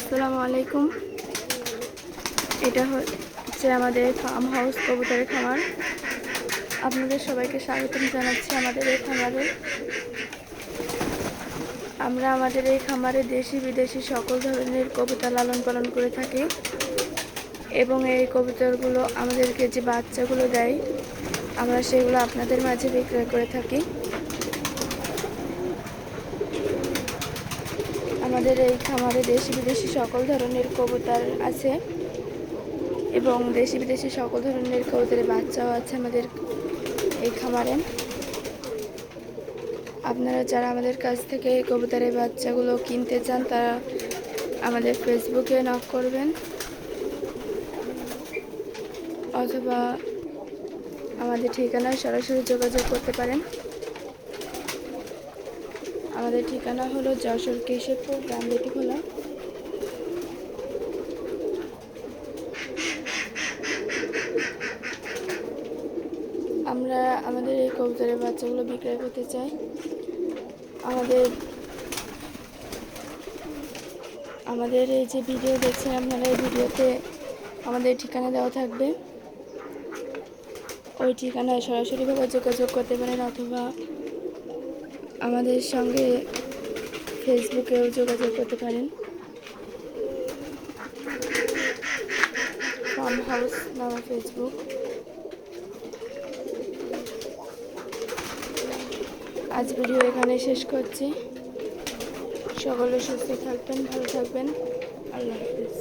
আসসালামু আলাইকুম। এটা হচ্ছে আমাদের ফার্ম হাউস কবুতরের খামার। আপনাদের সবাইকে স্বাগতম জানাচ্ছি আমাদের এই খামারে। আমরা আমাদের এই খামারে দেশি বিদেশি সকল ধরনের কবুতর লালন পালন করে থাকি। এবং এই কবুতরগুলো আমাদেরকে যে বাচ্চাগুলো দেয়, আমরা সেগুলো আপনাদের মাঝে বিক্রয় করে থাকি। আমাদের এই খামারে দেশি বিদেশি সকল ধরনের কবুতর আছে এবং দেশি বিদেশি সকল ধরনের কবুতরের বাচ্চাও আছে আমাদের এই খামারে। আপনারা যারা আমাদের কাছ থেকে কবুতরের বাচ্চাগুলো কিনতে চান, তারা আমাদের ফেসবুকে নক করবেন অথবা আমাদের ঠিকানায় সরাসরি যোগাযোগ করতে পারেন। আমাদের ঠিকানা হলো যশোর কেশবপুর গ্রাম খোলা আমরা আমাদের এই কবুতরের বাচ্চাগুলো বিক্রয় করতে চাই। আমাদের আমাদের এই যে ভিডিও দেখছেন আপনারা, এই ভিডিওতে আমাদের ঠিকানা দেওয়া থাকবে। ওই ঠিকানায় সরাসরিভাবে যোগাযোগ করতে পারেন অথবা আমাদের সঙ্গে ফেসবুকেও যোগাযোগ করতে পারেন। ফার্ম হাউস নামা ফেসবুক আজ ভিডিও এখানে শেষ করছি। সকলে সুস্থ থাকবেন, ভালো থাকবেন। আল্লাহ হাফিজ।